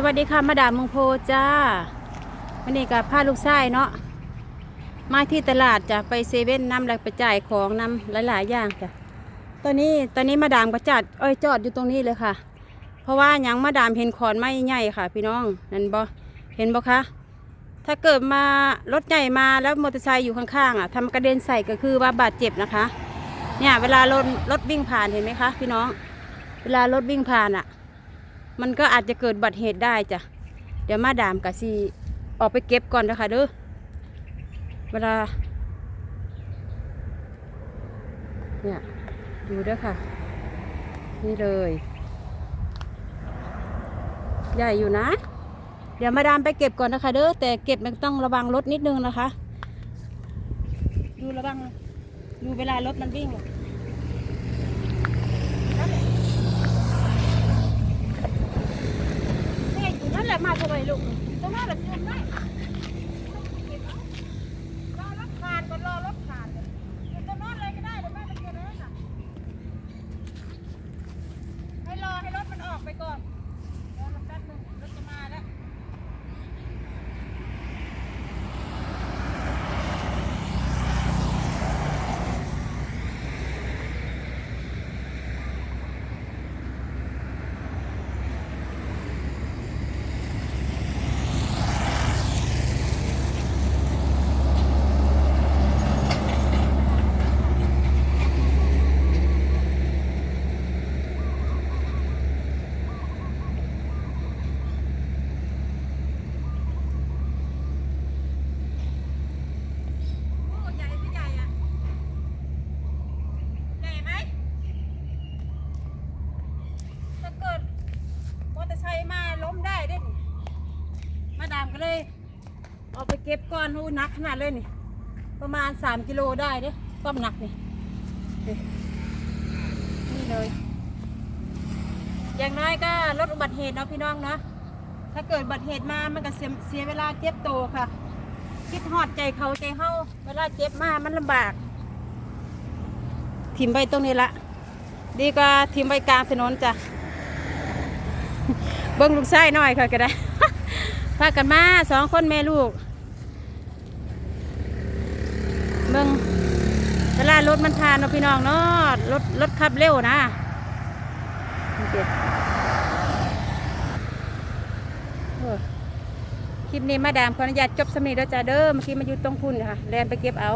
สวัสดีค่ะมาดามมงโพจ้าวันนี้กับพาลูกชายเนาะมาที่ตลาดจะไปเซเว่นนำแล้วไปจ่ายของนำหลาย ๆ อย่างจ้ะตอนนี้ตอนนี้มาดามก็จัดเอ้ยจอดอยู่ตรงนี้เลยค่ะ เพราะว่ายังมาดามเห็นขอนไม้ใหญ่ค่ะ พี่น้องนั่นบ่เห็นบ่คะถ้าเกิดมารถใหญ่มาแล้วมอเตอร์ไซค์อยู่ข้างๆอะทำกระเด็นใส่ก็คือว่าบาดเจ็บนะคะ เนี่ยเวลารถรถวิ่งผ่านเห็นไหมคะ พี่น้อง เวลารถวิ่งผ่านอะ มันก็อาจจะเกิดบัติเหตุได้จ้ะ เดี๋ยวมาดามกะซีออกไปเก็บก่อนนะคะเด้อ เวลา เนี่ยดูเด้อค่ะ นี่เลย ใหญ่อยู่นะ เดี๋ยวมาดามไปเก็บก่อนนะคะเด้อ แต่เก็บมันต้องระวังรถนิดนึงนะคะ ดูระวัง ดูเวลารถมันวิ่ง มาทำไมลูกตรงนั้นแหละยืนได้รอรถผ่านก่อนรอรถผ่านเลยอยู่ตรงนั้นเลยก็ได้เดี๋ยวแม่ไปเก็บแล้วน่ะให้รอให้รถมันออกไปก่อนรอมันแป๊บนึงรถจะมาแล้ว โอ้ใหญ่ไม่ใหญ่อะใหญ่ไหมถ้าเกิดมอเตอร์ไซค์มาล้มได้เด้นี่มามก็เลยเอาไปเก็บก่อนโอ้นักขนาดเลยนี่ ประมาณสามกิโลได้เด้ความหนักนี่ นี่เลย อย่างน้อยก็ลดอุบัติเหตุเนาะพี่น้องเนาะ ถ้าเกิดอุบัติเหตุมา มันก็เสียเสียเวลาเจ็บโตค่ะ คิดหอดใจเขาใจเฮาเวลาเจ็บมา มันลำบากทิมไปตรงนี้ละ ดีกว่าทิมไปกลางถนนจ้ะ เบิ้งลูกไส้หน่อยค่ะก็ได้ พากันมาสองคนแม่ลูกเมืองเวลารถมันทานเนาะพี่น้องเนาะรถรถขับเร็วนะคโอ้คลิปนี้มาดามขออนุญาตจบสมนีแล้วจ้าเด้อเมื่อกี้มาอยู่ตรงพุ่นค่ะแลนไปเก็บเอา